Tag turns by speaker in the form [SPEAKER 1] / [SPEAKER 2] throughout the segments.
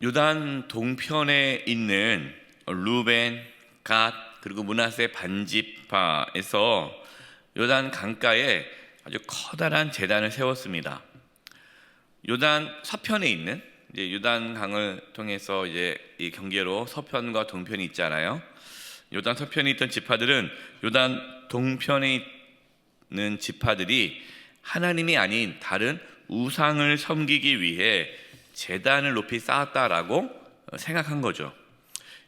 [SPEAKER 1] 요단 동편에 있는 루벤, 갓 그리고 문하세 반지파에서 요단 강가에 아주 커다란 재단을 세웠습니다. 요단 서편에 있는 이제 요단 강을 통해서 이제 이 경계로 서편과 동편이 있잖아요. 요단 서편에 있던 지파들은 요단 동편에 있는 지파들이 하나님이 아닌 다른 우상을 섬기기 위해 재단을 높이 쌓았다라고 생각한 거죠.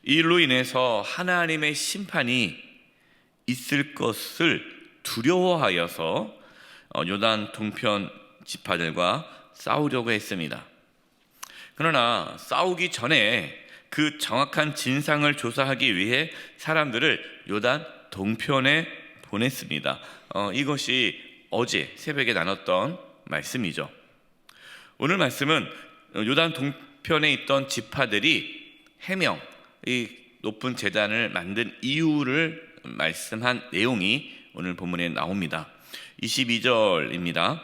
[SPEAKER 1] 이 일로 인해서 하나님의 심판이 있을 것을 두려워하여서 어, 요단 동편 지파들과 싸우려고 했습니다. 그러나 싸우기 전에 그 정확한 진상을 조사하기 위해 사람들을 요단 동편에 보냈습니다. 어, 이것이 어제 새벽에 나눴던 말씀이죠. 오늘 말씀은 요단 동편에 있던 지파들이 해명, 이 높은 재단을 만든 이유를 말씀한 내용이 오늘 본문에 나옵니다. 22절입니다.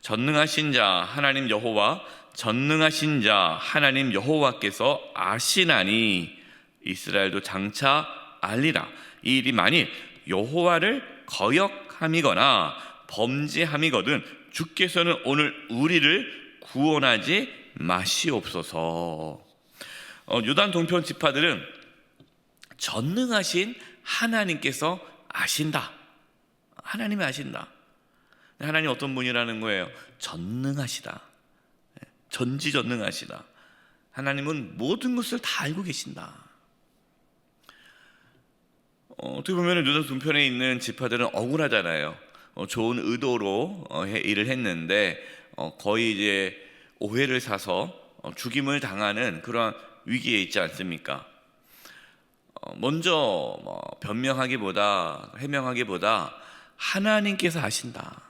[SPEAKER 1] 전능하신 자 하나님 여호와 전능하신 자 하나님 여호와께서 아시나니 이스라엘도 장차 알리라. 이 일이 만일 여호와를 거역함이거나 범죄함이거든 주께서는 오늘 우리를 구원하지 마시옵소서. 어, 요단 동편 지파들은 전능하신 하나님께서 아신다. 하나님이 아신다. 하나님 어떤 분이라는 거예요? 전능하시다. 전지전능하시다. 하나님은 모든 것을 다 알고 계신다. 어, 어떻게 보면 요단 동편에 있는 지파들은 억울하잖아요. 어, 좋은 의도로 어, 해- 일을 했는데 어, 거의 이제 오해를 사서 어, 죽임을 당하는 그러한 위기에 있지 않습니까? 어, 먼저 뭐 변명하기보다 해명하기보다 하나님께서 아신다.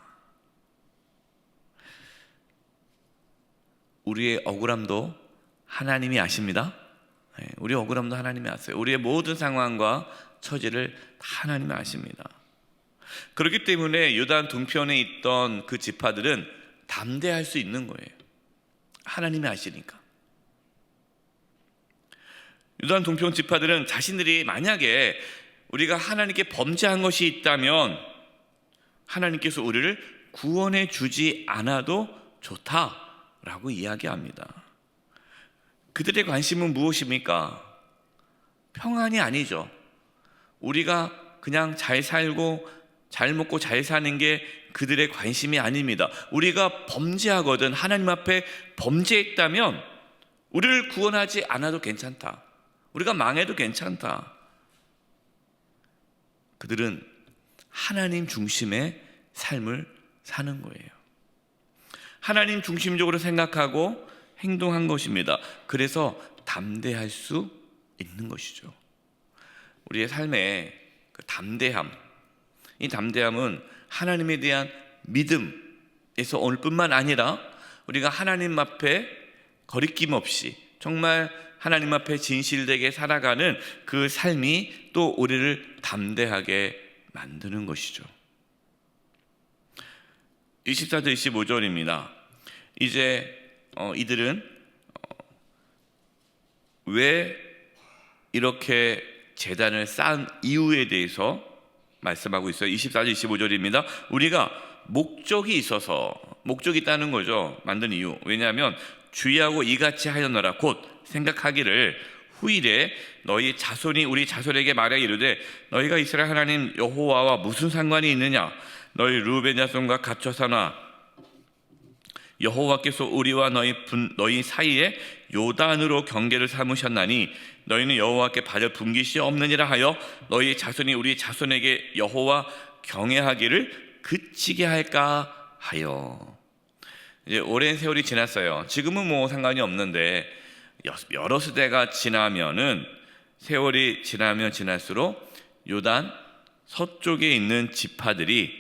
[SPEAKER 1] 우리의 억울함도 하나님이 아십니다. 네, 우리 억울함도 하나님이 아세요. 우리의 모든 상황과 처지를 다 하나님이 아십니다. 그렇기 때문에 요단 동편에 있던 그 지파들은 담대할 수 있는 거예요. 하나님이 아시니까. 요단 동편 지파들은 자신들이 만약에 우리가 하나님께 범죄한 것이 있다면 하나님께서 우리를 구원해 주지 않아도 좋다라고 이야기합니다. 그들의 관심은 무엇입니까? 평안이 아니죠. 우리가 그냥 잘 살고 잘 먹고 잘 사는 게 그들의 관심이 아닙니다. 우리가 범죄하거든 하나님 앞에 범죄했다면 우리를 구원하지 않아도 괜찮다. 우리가 망해도 괜찮다. 그들은 하나님 중심의 삶을 사는 거예요. 하나님 중심적으로 생각하고 행동한 것입니다. 그래서 담대할 수 있는 것이죠. 우리의 삶에 그 담대함, 이 담대함은 하나님에 대한 믿음에서 올 뿐만 아니라 우리가 하나님 앞에 거리낌 없이 정말 하나님 앞에 진실되게 살아가는 그 삶이 또 우리를 담대하게 만드는 것이죠. 24절 25절입니다. 이제 어, 이들은 어, 왜 이렇게 재단을 쌓은 이유에 대해서 말씀하고 있어요. 24절 25절입니다. 우리가 목적이 있어서 목적이 있다는 거죠. 만든 이유. 왜냐하면 주의하고 이같이 하였노라 곧 생각하기를 후일에 너희 자손이 우리 자손에게 말하 이르되 너희가 이스라엘 하나님 여호와와 무슨 상관이 있느냐 너희 루벤 자손과 갇혀 사나 여호와께서 우리와 너희 분, 너희 사이에 요단으로 경계를 삼으셨나니 너희는 여호와께 받을 분깃이 없느니라 하여 너희 자손이 우리 자손에게 여호와 경외하기를 그치게 할까 하여 이제 오랜 세월이 지났어요. 지금은 뭐 상관이 없는데 여- 여러 세대가 지나면은 세월이 지나면 지날수록 요단 서쪽에 있는 지파들이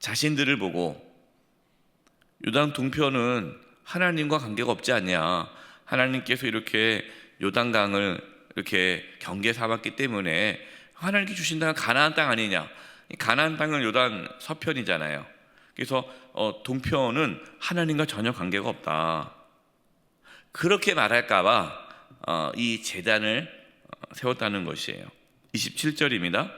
[SPEAKER 1] 자신들을 보고 요단 동편은 하나님과 관계가 없지 않냐. 하나님께서 이렇게 요단강을 이렇게 경계 삼았기 때문에 하나님께 주신다는 가나안 땅 아니냐. 이 가나안 땅은 요단 서편이잖아요. 그래서 어, 동편은 하나님과 전혀 관계가 없다. 그렇게 말할까봐 어, 이 재단을 어, 세웠다는 것이에요. 27절입니다.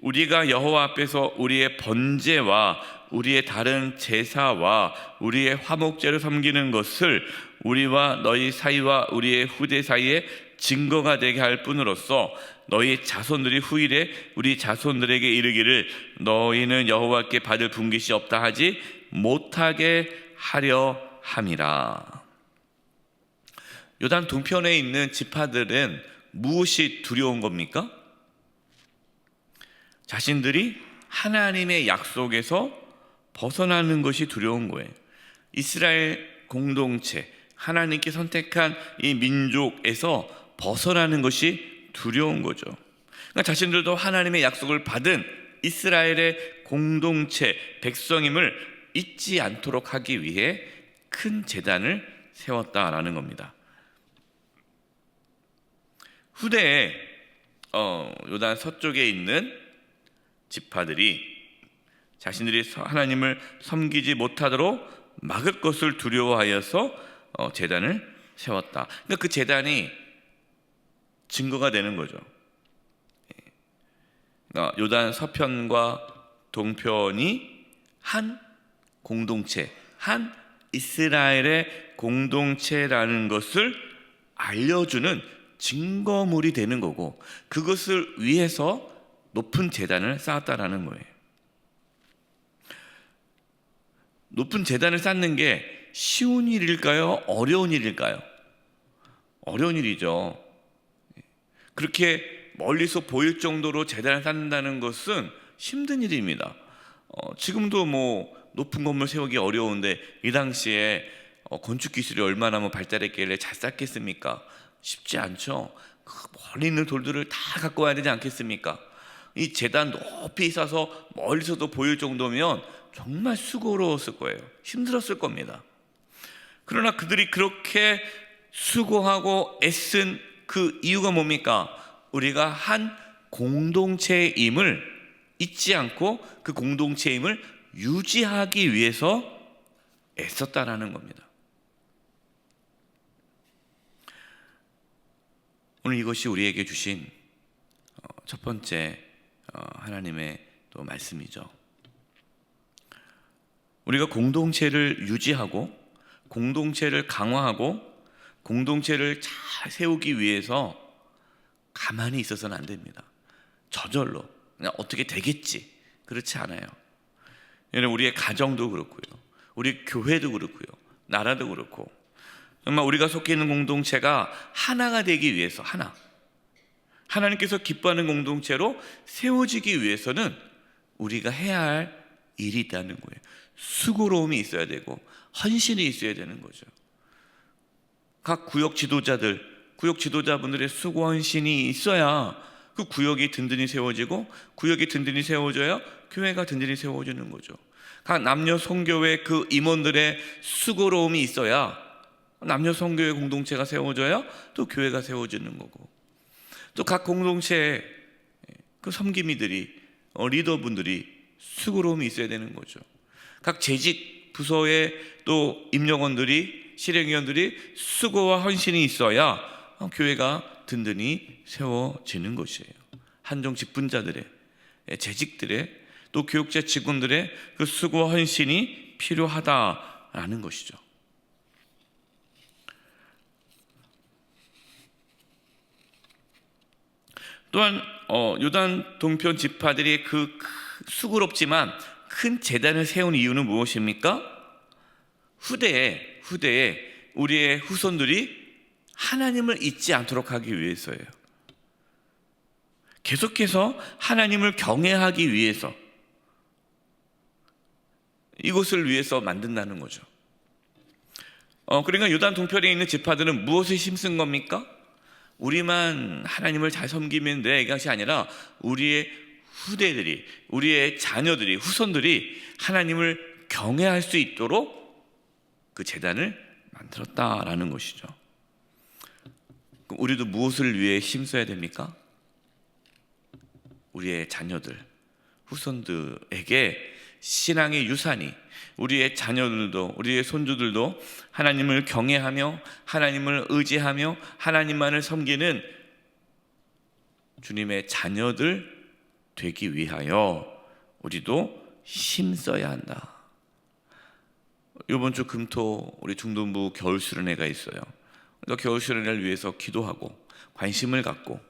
[SPEAKER 1] 우리가 여호와 앞에서 우리의 번제와 우리의 다른 제사와 우리의 화목제를 섬기는 것을 우리와 너희 사이와 우리의 후대 사이에 증거가 되게 할 뿐으로써 너희 자손들이 후일에 우리 자손들에게 이르기를 너희는 여호와께 받을 분깃이 없다 하지 못하게 하려 함이라. 요단 동편에 있는 지파들은 무엇이 두려운 겁니까? 자신들이 하나님의 약속에서 벗어나는 것이 두려운 거예요. 이스라엘 공동체, 하나님께 선택한 이 민족에서 벗어나는 것이 두려운 거죠. 그러니까 자신들도 하나님의 약속을 받은 이스라엘의 공동체, 백성임을 잊지 않도록 하기 위해 큰 재단을 세웠다라는 겁니다. 후대에 어, 요단 서쪽에 있는 지파들이 자신들이 하나님을 섬기지 못하도록 막을 것을 두려워하여서 어, 재단을 세웠다. 그러니까 그 재단이 증거가 되는 거죠. 그러니까 요단 서편과 동편이 한 공동체, 한 이스라엘의 공동체라는 것을 알려주는 증거물이 되는 거고 그것을 위해서 높은 재단을 쌓았다라는 거예요. 높은 재단을 쌓는 게 쉬운 일일까요? 어려운 일일까요? 어려운 일이죠. 그렇게 멀리서 보일 정도로 재단을 쌓는다는 것은 힘든 일입니다. 어, 지금도 뭐 높은 건물 세우기 어려운데 이 당시에 어, 건축 기술이 얼마나 뭐 발달했길래 잘 쌓겠습니까? 쉽지 않죠. 그 멀리 있는 돌들을 다 갖고 와야 되지 않겠습니까? 이 재단 높이 쌓아서 멀리서도 보일 정도면 정말 수고로웠을 거예요. 힘들었을 겁니다. 그러나 그들이 그렇게 수고하고 애쓴 그 이유가 뭡니까? 우리가 한 공동체임을 잊지 않고 그 공동체임을 유지하기 위해서 애썼다라는 겁니다. 오늘 이것이 우리에게 주신 어, 첫 번째 어, 하나님의 또 말씀이죠. 우리가 공동체를 유지하고 공동체를 강화하고 공동체를 잘 세우기 위해서 가만히 있어서는 안 됩니다. 저절로 그냥 어떻게 되겠지 그렇지 않아요. 우리의 가정도 그렇고요, 우리 교회도 그렇고요, 나라도 그렇고 정말 우리가 속해 있는 공동체가 하나가 되기 위해서 하나 하나님께서 기뻐하는 공동체로 세워지기 위해서는 우리가 해야 할 일이 있다는 거예요. 수고로움이 있어야 되고 헌신이 있어야 되는 거죠. 각 구역 지도자들, 구역 지도자분들의 수고 헌신이 있어야 그 구역이 든든히 세워지고 구역이 든든히 세워져야 교회가 든든히 세워지는 거죠. 각 남녀 성교회 그 임원들의 수고로움이 있어야 남녀 성교회 공동체가 세워져야 또 교회가 세워지는 거고 또 각 공동체의 그 섬김이들이 어, 리더분들이 수고로움이 있어야 되는 거죠. 각 재직 부서의 또 임용원들이 실행위원들이 수고와 헌신이 있어야 어, 교회가 든든히 세워지는 것이에요. 한종 직분자들의 재직들의 또 교육자 직원들의 그 수고와 헌신이 필요하다라는 것이죠. 또한 어, 요단 동편 지파들이 그 수고롭지만 큰 재단을 세운 이유는 무엇입니까? 후대에 후대에 우리의 후손들이 하나님을 잊지 않도록 하기 위해서예요. 계속해서 하나님을 경외하기 위해서 이것을 위해서 만든다는 거죠. 어, 그러니까 요단 동편에 있는 지파들은 무엇을 힘쓴 겁니까? 우리만 하나님을 잘 섬기면 돼 이것이 아니라 우리의 후대들이 우리의 자녀들이 후손들이 하나님을 경외할 수 있도록 그 재단을 만들었다라는 것이죠. 우리도 무엇을 위해 힘써야 됩니까? 우리의 자녀들, 후손들에게 신앙의 유산이 우리의 자녀들도 우리의 손주들도 하나님을 경외하며 하나님을 의지하며 하나님만을 섬기는 주님의 자녀들 되기 위하여 우리도 힘써야 한다. 이번 주 금토 우리 중동부 겨울 수련회가 있어요. 그래서 겨울 수련회를 위해서 기도하고 관심을 갖고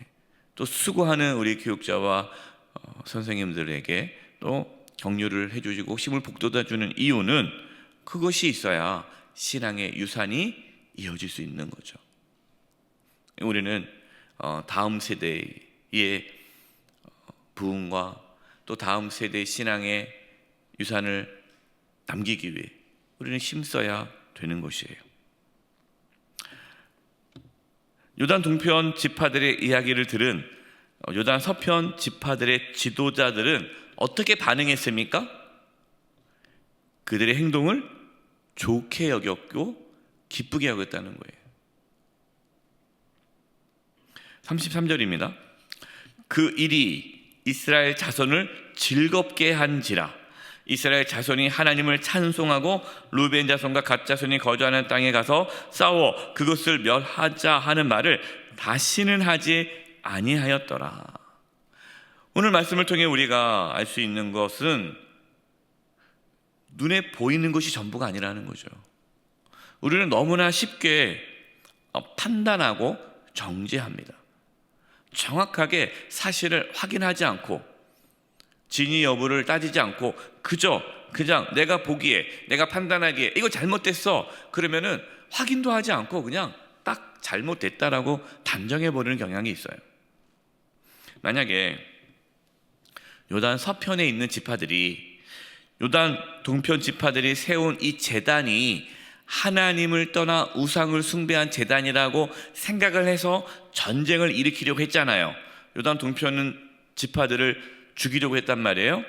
[SPEAKER 1] 예, 또 수고하는 우리 교육자와 어, 선생님들에게 또 격려를 해주시고 힘을 북돋아주는 이유는 그것이 있어야 신앙의 유산이 이어질 수 있는 거죠. 우리는 어, 다음 세대의 어, 부흥과 또 다음 세대의 신앙의 유산을 남기기 위해 우리는 힘써야 되는 것이에요. 요단 동편 지파들의 이야기를 들은 어, 요단 서편 지파들의 지도자들은 어떻게 반응했습니까? 그들의 행동을 좋게 여겼고 기쁘게 여겼다는 거예요. 33절입니다. 그 일이 이스라엘 자손을 즐겁게 한지라 이스라엘 자손이 하나님을 찬송하고 루벤 자손과 갓 자손이 거주하는 땅에 가서 싸워 그것을 멸하자 하는 말을 다시는 하지 아니하였더라. 오늘 말씀을 통해 우리가 알 수 있는 것은 눈에 보이는 것이 전부가 아니라는 거죠. 우리는 너무나 쉽게 어, 판단하고 정죄합니다. 정확하게 사실을 확인하지 않고 진위 여부를 따지지 않고 그저 그냥 내가 보기에 내가 판단하기에 이거 잘못됐어 그러면은 확인도 하지 않고 그냥 딱 잘못됐다라고 단정해 버리는 경향이 있어요. 만약에 요단 서편에 있는 지파들이 요단 동편 지파들이 세운 이 재단이 하나님을 떠나 우상을 숭배한 재단이라고 생각을 해서 전쟁을 일으키려고 했잖아요. 요단 동편은 지파들을 죽이려고 했단 말이에요.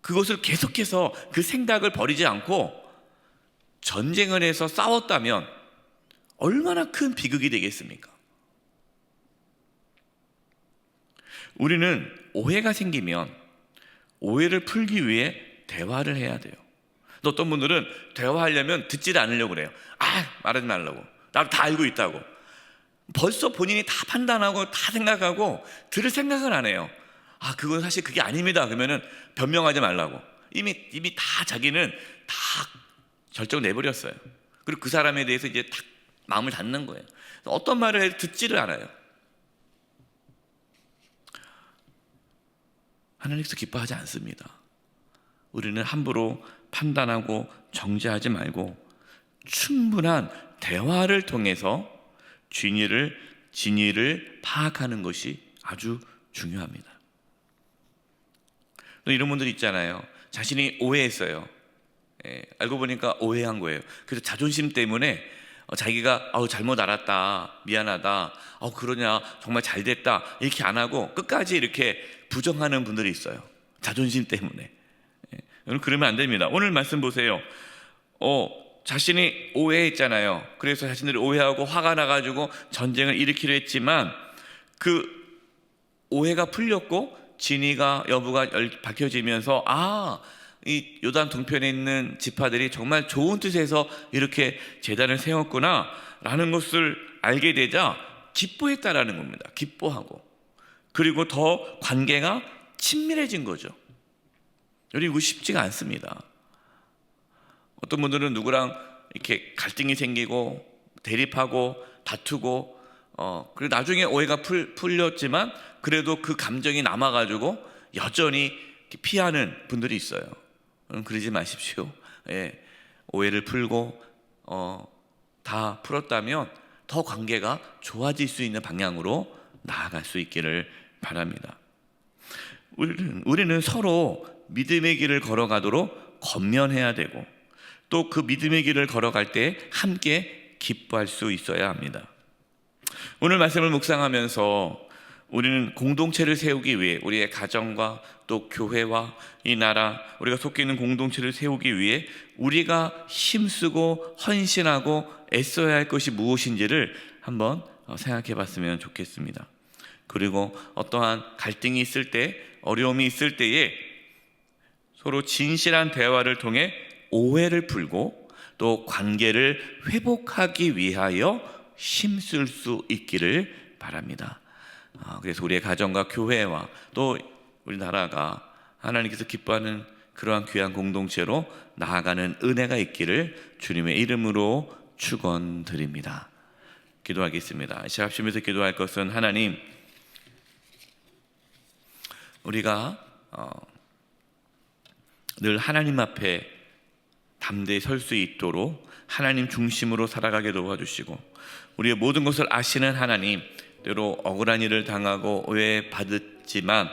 [SPEAKER 1] 그것을 계속해서 그 생각을 버리지 않고 전쟁을 해서 싸웠다면 얼마나 큰 비극이 되겠습니까? 우리는 오해가 생기면 오해를 풀기 위해 대화를 해야 돼요. 또 어떤 분들은 대화하려면 듣지를 않으려고 그래요. 아, 말하지 말라고. 나도 다 알고 있다고. 벌써 본인이 다 판단하고 다 생각하고 들을 생각을 안 해요. 아, 그건 사실 그게 아닙니다. 그러면은 변명하지 말라고. 이미 이미 다 자기는 다 결정 내버렸어요. 그리고 그 사람에 대해서 이제 딱 마음을 닫는 거예요. 어떤 말을 해도 듣지를 않아요. 하나님께서 기뻐하지 않습니다. 우리는 함부로 판단하고 정죄하지 말고 충분한 대화를 통해서 진위를 진위를 파악하는 것이 아주 중요합니다. 또 이런 분들 있잖아요. 자신이 오해했어요. 예, 알고 보니까 오해한 거예요. 그래서 자존심 때문에 어, 자기가 아우 잘못 알았다 미안하다 어 그러냐 정말 잘 됐다 이렇게 안 하고 끝까지 이렇게 부정하는 분들이 있어요. 자존심 때문에. 예, 여러분 그러면 안 됩니다. 오늘 말씀 보세요. 어 자신이 오해했잖아요. 그래서 자신들이 오해하고 화가 나가지고 전쟁을 일으키려 했지만 그 오해가 풀렸고 진위가 여부가 밝혀지면서 아, 이 요단 동편에 있는 지파들이 정말 좋은 뜻에서 이렇게 재단을 세웠구나 라는 것을 알게 되자 기뻐했다라는 겁니다. 기뻐하고 그리고 더 관계가 친밀해진 거죠. 여러분 이거 쉽지가 않습니다. 어떤 분들은 누구랑 이렇게 갈등이 생기고 대립하고 다투고 어 그리고 나중에 오해가 풀, 풀렸지만 그래도 그 감정이 남아가지고 여전히 피하는 분들이 있어요. 그러지 마십시오. 예, 오해를 풀고 어, 다 풀었다면 더 관계가 좋아질 수 있는 방향으로 나아갈 수 있기를 바랍니다. 우리는, 우리는 서로 믿음의 길을 걸어가도록 건면해야 되고 또 그 믿음의 길을 걸어갈 때 함께 기뻐할 수 있어야 합니다. 오늘 말씀을 묵상하면서 우리는 공동체를 세우기 위해 우리의 가정과 또 교회와 이 나라 우리가 속해 있는 공동체를 세우기 위해 우리가 힘쓰고 헌신하고 애써야 할 것이 무엇인지를 한번 생각해 봤으면 좋겠습니다. 그리고 어떠한 갈등이 있을 때, 어려움이 있을 때에 서로 진실한 대화를 통해 오해를 풀고 또 관계를 회복하기 위하여 힘쓸 수 있기를 바랍니다. 아, 그래서 우리의 가정과 교회와 또 우리나라가 하나님께서 기뻐하는 그러한 귀한 공동체로 나아가는 은혜가 있기를 주님의 이름으로 축원드립니다. 기도하겠습니다. 시 합심에서 기도할 것은 하나님 우리가 어, 늘 하나님 앞에 담대히 설 수 있도록 하나님 중심으로 살아가게 도와주시고 우리의 모든 것을 아시는 하나님 때로 억울한 일을 당하고 오해 받았지만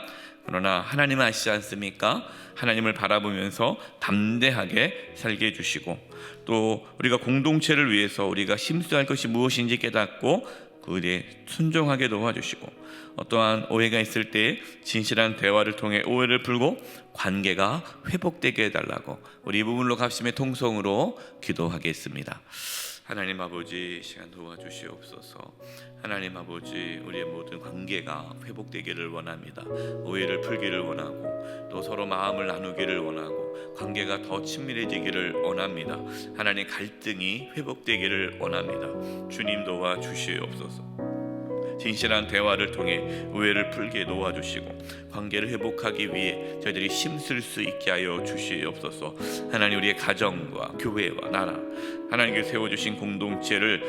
[SPEAKER 1] 그러나 하나님 아시지 않습니까? 하나님을 바라보면서 담대하게 살게 해주시고 또 우리가 공동체를 위해서 우리가 심수할 것이 무엇인지 깨닫고 그에 순종하게 도와주시고 어떠한 오해가 있을 때 진실한 대화를 통해 오해를 풀고 관계가 회복되게 해달라고 우리 이 부분으로 갑심의 통성으로 기도하겠습니다. 하나님 아버지 시간 도와주시옵소서. 하나님 아버지 우리의 모든 관계가 회복되기를 원합니다. 오해를 풀기를 원하고 또 서로 마음을 나누기를 원하고 관계가 더 친밀해지기를 원합니다. 하나님 갈등이 회복되기를 원합니다. 주님 도와 주시옵소서. 진실한 대화를 통해 오해를 풀게 도와주시고 관계를 회복하기 위해 저희들이 힘쓸 수 있게 하여 주시옵소서. 하나님 우리의 가정과 교회와 나라 하나님께서 세워 주신 공동체를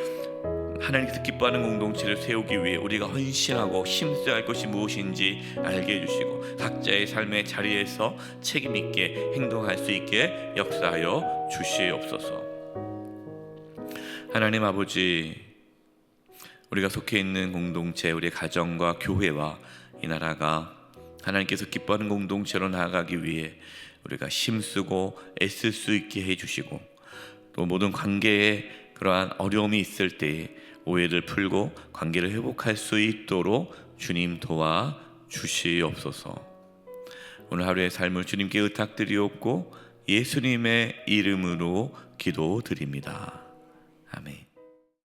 [SPEAKER 1] 하나님께서 기뻐하는 공동체를 세우기 위해 우리가 헌신하고 힘써야 할 것이 무엇인지 알게 해주시고 각자의 삶의 자리에서 책임 있게 행동할 수 있게 역사하여 주시옵소서. 하나님 아버지 우리가 속해 있는 공동체, 우리 가정과 교회와 이 나라가 하나님께서 기뻐하는 공동체로 나아가기 위해 우리가 힘쓰고 애쓸 수 있게 해주시고 또 모든 관계에 그러한 어려움이 있을 때 오해를 풀고 관계를 회복할 수 있도록 주님 도와 주시옵소서. 오늘 하루의 삶을 주님께 의탁드리옵고 예수님의 이름으로 기도드립니다. 아멘.